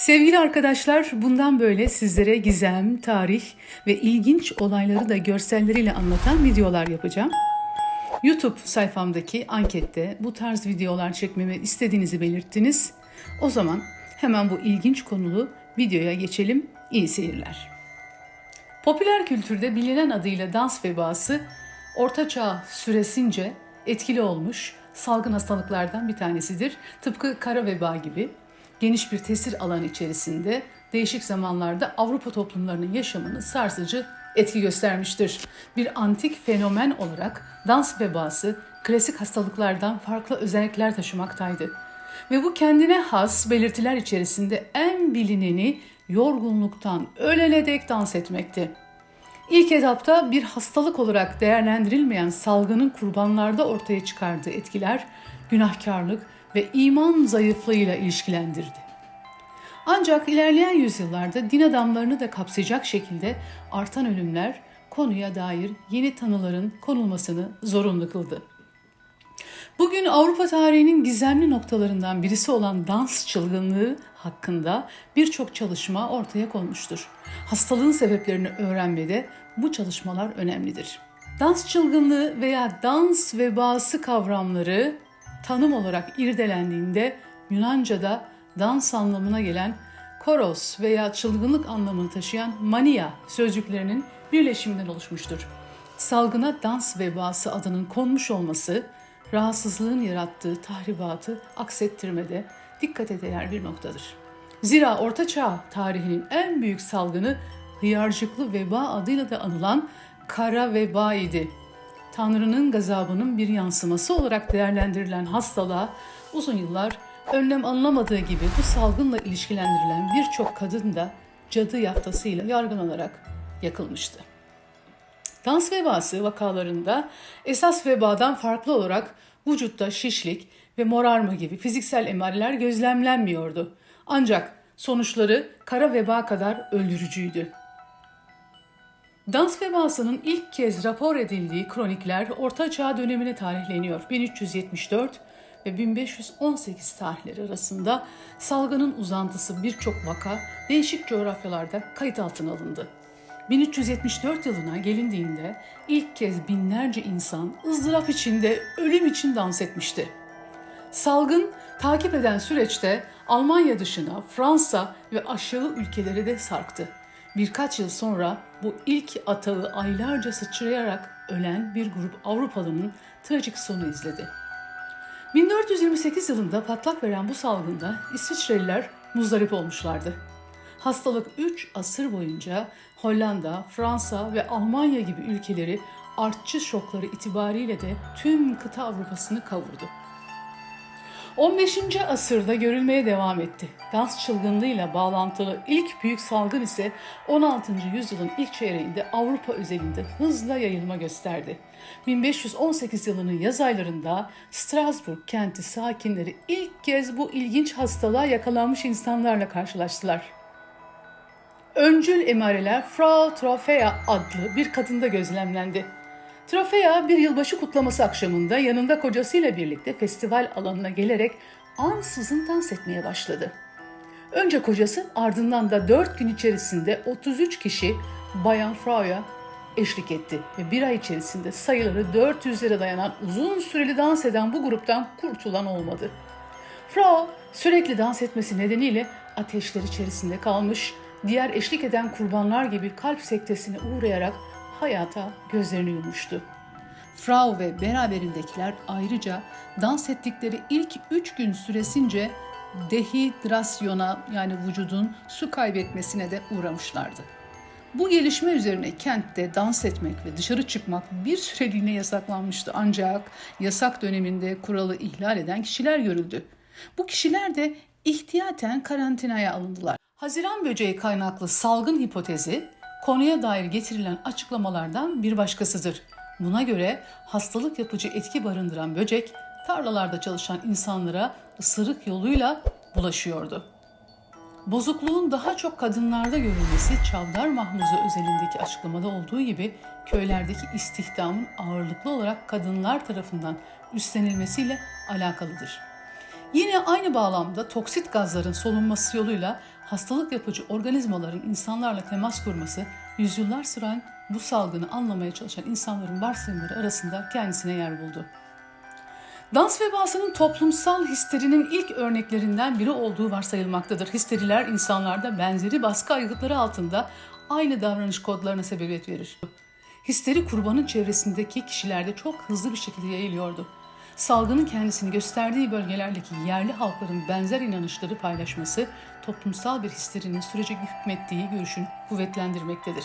Sevgili arkadaşlar, bundan böyle sizlere gizem, tarih ve ilginç olayları da görselleriyle anlatan videolar yapacağım. YouTube sayfamdaki ankette bu tarz videolar çekmemi istediğinizi belirttiniz. O zaman hemen bu ilginç konulu videoya geçelim. İyi seyirler. Popüler kültürde bilinen adıyla dans vebası Orta Çağ süresince etkili olmuş salgın hastalıklardan bir tanesidir. Tıpkı kara veba gibi geniş bir tesir alanı içerisinde değişik zamanlarda Avrupa toplumlarının yaşamını sarsıcı etki göstermiştir. Bir antik fenomen olarak dans vebası klasik hastalıklardan farklı özellikler taşımaktaydı. Ve bu kendine has belirtiler içerisinde en bilineni yorgunluktan ölene dek dans etmekti. İlk etapta bir hastalık olarak değerlendirilmeyen salgının kurbanlarda ortaya çıkardığı etkiler günahkarlık ve iman zayıflığıyla ilişkilendirdi. Ancak ilerleyen yüzyıllarda din adamlarını da kapsayacak şekilde artan ölümler konuya dair yeni tanıların konulmasını zorunlu kıldı. Bugün Avrupa tarihinin gizemli noktalarından birisi olan dans çılgınlığı hakkında birçok çalışma ortaya konmuştur. Hastalığın sebeplerini öğrenmede bu çalışmalar önemlidir. Dans çılgınlığı veya dans vebası kavramları tanım olarak irdelendiğinde Yunanca'da dans anlamına gelen koros veya çılgınlık anlamını taşıyan mania sözcüklerinin birleşiminden oluşmuştur. Salgına dans vebası adının konmuş olması rahatsızlığın yarattığı tahribatı aksettirmede dikkate değer bir noktadır. Zira Orta Çağ tarihinin en büyük salgını hıyarcıklı veba adıyla da anılan kara veba idi. Tanrı'nın gazabının bir yansıması olarak değerlendirilen hastalığa uzun yıllar önlem alınamadığı gibi bu salgınla ilişkilendirilen birçok kadın da cadı yaftasıyla yargılanarak yakılmıştı. Dans vebası vakalarında esas vebadan farklı olarak vücutta şişlik ve morarma gibi fiziksel emareler gözlemlenmiyordu. Ancak sonuçları kara veba kadar öldürücüydü. Dans vebasının ilk kez rapor edildiği kronikler Orta Çağ dönemine tarihleniyor. 1374 ve 1518 tarihleri arasında salgının uzantısı birçok vaka değişik coğrafyalarda kayıt altına alındı. 1374 yılına gelindiğinde ilk kez binlerce insan ızdırap içinde ölüm için dans etmişti. Salgın takip eden süreçte Almanya dışına Fransa ve aşağı ülkeleri de sarktı. Birkaç yıl sonra bu ilk atağı aylarca sıçrayarak ölen bir grup Avrupalının trajik sonu izledi. 1428 yılında patlak veren bu salgında İsviçreliler muzdarip olmuşlardı. Hastalık 3 asır boyunca Hollanda, Fransa ve Almanya gibi ülkeleri artçı şokları itibariyle de tüm kıta Avrupa'sını kavurdu. 15. asırda görülmeye devam etti. Dans çılgınlığıyla bağlantılı ilk büyük salgın ise 16. yüzyılın ilk çeyreğinde Avrupa özelinde hızla yayılma gösterdi. 1518 yılının yaz aylarında Strasbourg kenti sakinleri ilk kez bu ilginç hastalığa yakalanmış insanlarla karşılaştılar. Öncül emareler Frau Trofea adlı bir kadında gözlemlendi. Trofea bir yılbaşı kutlaması akşamında yanında kocasıyla birlikte festival alanına gelerek ansızın dans etmeye başladı. Önce kocası ardından da 4 gün içerisinde 33 kişi Bayan Frau'ya eşlik etti ve bir ay içerisinde sayıları 400'lere dayanan uzun süreli dans eden bu gruptan kurtulan olmadı. Frau sürekli dans etmesi nedeniyle ateşler içerisinde kalmış, diğer eşlik eden kurbanlar gibi kalp sektesine uğrayarak hayata gözlerini yummuştu. Frau ve beraberindekiler ayrıca dans ettikleri ilk üç gün süresince dehidrasyona yani vücudun su kaybetmesine de uğramışlardı. Bu gelişme üzerine kentte dans etmek ve dışarı çıkmak bir süreliğine yasaklanmıştı ancak yasak döneminde kuralı ihlal eden kişiler görüldü. Bu kişiler de ihtiyaten karantinaya alındılar. Haziran böceği kaynaklı salgın hipotezi konuya dair getirilen açıklamalardan bir başkasıdır. Buna göre hastalık yapıcı etki barındıran böcek tarlalarda çalışan insanlara ısırık yoluyla bulaşıyordu. Bozukluğun daha çok kadınlarda görülmesi Çavdar Mahmuzu özelindeki açıklamada olduğu gibi köylerdeki istihdamın ağırlıklı olarak kadınlar tarafından üstlenilmesiyle alakalıdır. Yine aynı bağlamda toksit gazların solunması yoluyla hastalık yapıcı organizmaların insanlarla temas kurması yüzyıllar süren bu salgını anlamaya çalışan insanların varsayımları arasında kendisine yer buldu. Dans vebasının toplumsal histerinin ilk örneklerinden biri olduğu varsayılmaktadır. Histeriler insanlarda benzeri baskı aygıtları altında aynı davranış kodlarına sebebiyet verir. Histeri kurbanın çevresindeki kişilerde çok hızlı bir şekilde yayılıyordu. Salgının kendisini gösterdiği bölgelerdeki yerli halkların benzer inanışları paylaşması toplumsal bir histerinin sürece hükmettiği görüşünü kuvvetlendirmektedir.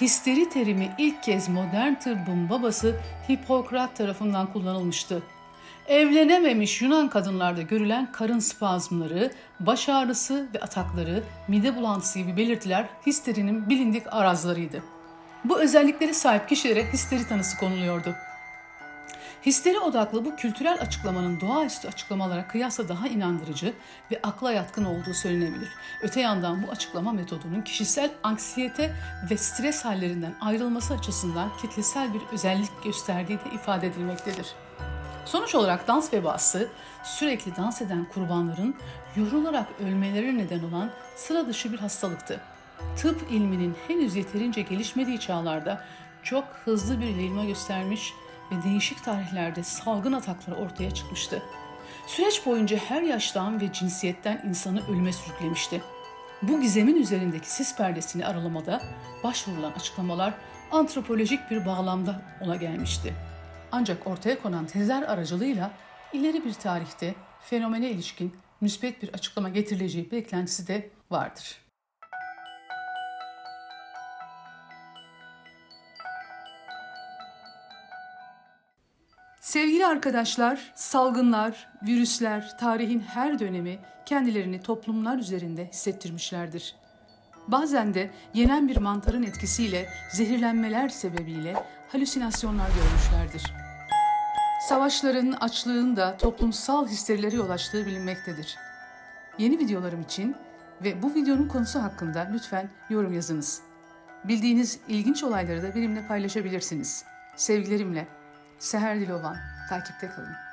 Histeri terimi ilk kez modern tıbbın babası Hipokrat tarafından kullanılmıştı. Evlenememiş Yunan kadınlarda görülen karın spazmları, baş ağrısı ve atakları, mide bulantısı gibi belirtiler histerinin bilindik arazlarıydı. Bu özellikleri sahip kişilere histeri tanısı konuluyordu. Histeri odaklı bu kültürel açıklamanın doğaüstü açıklamalara kıyasla daha inandırıcı ve akla yatkın olduğu söylenebilir. Öte yandan bu açıklama metodunun kişisel anksiyete ve stres hallerinden ayrılması açısından kitlesel bir özellik gösterdiği de ifade edilmektedir. Sonuç olarak dans vebası sürekli dans eden kurbanların yorularak ölmeleri neden olan sıra dışı bir hastalıktı. Tıp ilminin henüz yeterince gelişmediği çağlarda çok hızlı bir yayılma göstermiş ve değişik tarihlerde salgın atakları ortaya çıkmıştı. Süreç boyunca her yaştan ve cinsiyetten insanı ölüme sürüklemişti. Bu gizemin üzerindeki sis perdesini aralamada başvurulan açıklamalar antropolojik bir bağlamda ola gelmişti. Ancak ortaya konan tezler aracılığıyla ileri bir tarihte fenomene ilişkin müspet bir açıklama getirileceği beklentisi de vardır. Sevgili arkadaşlar, salgınlar, virüsler tarihin her dönemi kendilerini toplumlar üzerinde hissettirmişlerdir. Bazen de yenen bir mantarın etkisiyle zehirlenmeler sebebiyle halüsinasyonlar görmüşlerdir. Savaşların, açlığın da toplumsal histerileri yol açtığı bilinmektedir. Yeni videolarım için ve bu videonun konusu hakkında lütfen yorum yazınız. Bildiğiniz ilginç olayları da benimle paylaşabilirsiniz. Sevgilerimle Seher Dilovan, takipte kalın.